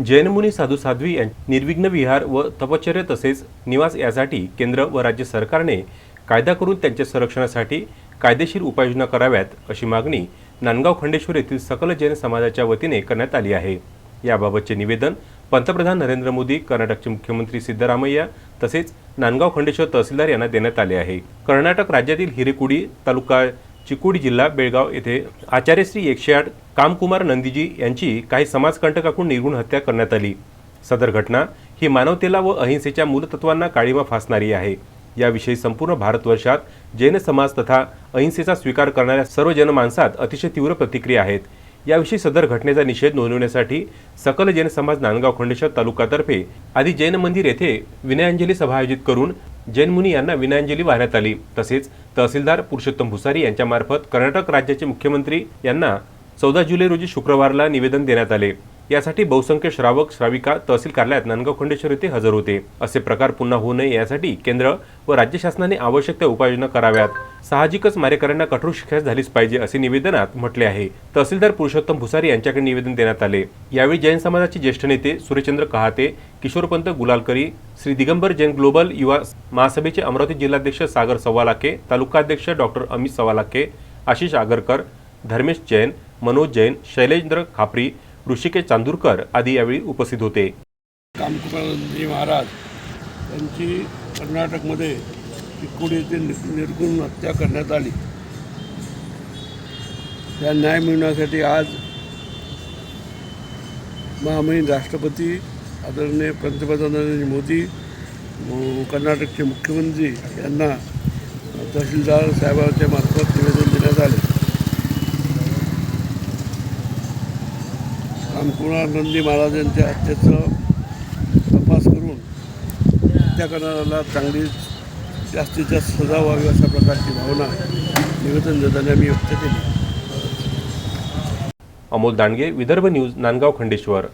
जैनमुनी साधू साध्वी यां निर्विघ्न विहार व तपश्चर्य तसेच निवास यासाठी केंद्र व राज्य सरकारने कायदा करून त्यांच्या संरक्षणासाठी कायदेशीर उपाययोजना कराव्यात अशी मागणी नांदगाव खंडेश्वर येथील सकल जैन समाजाच्या वतीने करण्यात आली आहे. याबाबतचे निवेदन पंतप्रधान नरेंद्र मोदी कर्नाटकचे मुख्यमंत्री सिद्धरामय्या तसेच नांदगाव खंडेश्वर तहसीलदार यांना देण्यात आले आहे. कर्नाटक राज्यातील हिरेकुडी तालुका चिकोडी जिल्हा बेळगाव येथे आचार्यश्री एकशे आठ कामकुमार नंदीजी यांची काही समाजकंटकाकडून निर्गुण हत्या करण्यात आली. सदर घटना ही मानवतेला व अहिंसेच्या मूलतत्वांना काळीमा फासणारी आहे. याविषयी संपूर्ण भारतवर्षात जैन समाज तथा अहिंसेचा स्वीकार करणाऱ्या सर्व जनमानसात अतिशय तीव्र प्रतिक्रिया आहेत. याविषयी सदर घटनेचा निषेध नोंदवण्यासाठी सकल जैन समाज नांदगाव खंडेश्वर तालुक्यातर्फे आधी जैन मंदिर येथे विनयांजली सभा आयोजित करून जैनमुनी यांना विनयांजली वाहण्यात आली. तसेच तहसीलदार पुरुषोत्तम भुसारी यांच्यामार्फत कर्नाटक राज्याचे मुख्यमंत्री यांना चौदा जुलै रोजी शुक्रवारला निवेदन देण्यात आले. यासाठी बहुसंख्य श्रावक श्राविका तहसील कार्यालयात नांदगाव खंडेश्वर येथे हजर होते. असे प्रकार पुन्हा होऊ नये यासाठी केंद्र व राज्य शासनाने आवश्यक त्या उपाययोजना कराव्यात. साहजिकच मारेकऱ्यांना कठोर शिक्षा झालीच पाहिजे असे निवेदनात म्हटले आहे. तहसीलदार पुरुषोत्तम भुसारी यांच्याकडे निवेदन देण्यात आले. यावेळी जैन समाजाचे ज्येष्ठ नेते सुरेशचंद्र कहाते किशोरपंत गुलालकरी श्री दिगंबर जैन ग्लोबल युवा महासभेचे अमरावती जिल्हाध्यक्ष सागर सवालाके तालुकाध्यक्ष डॉक्टर अमित सवालाके आशिष आगरकर धर्मेश जैन मनोज जैन शैलेंद्र खापरी ऋषिकेश चांदूरकर आदी यावेळी उपस्थित होते. कामकुमारजी महाराज यांची कर्नाटकमध्ये चिकोडी येथे निर्गुण हत्या करण्यात आली. त्या न्याय मिळवण्यासाठी आज महामहिम राष्ट्रपती आदरणीय पंतप्रधान नरेंद्र मोदी कर्नाटकचे मुख्यमंत्री यांना तहसीलदार साहेबांच्या मार्फत निवेदन देण्यात आले. रामकुमार नंदी महाराजांच्या हत्येचं तपास करून हत्या करणाऱ्याला चांगली जास्तीत जास्त सजा व्हावी अशा प्रकारची भावना निवेदन देताना मी व्यक्त केली. अमोल दांडगे विदर्भ न्यूज नांदगाव खंडेश्वर.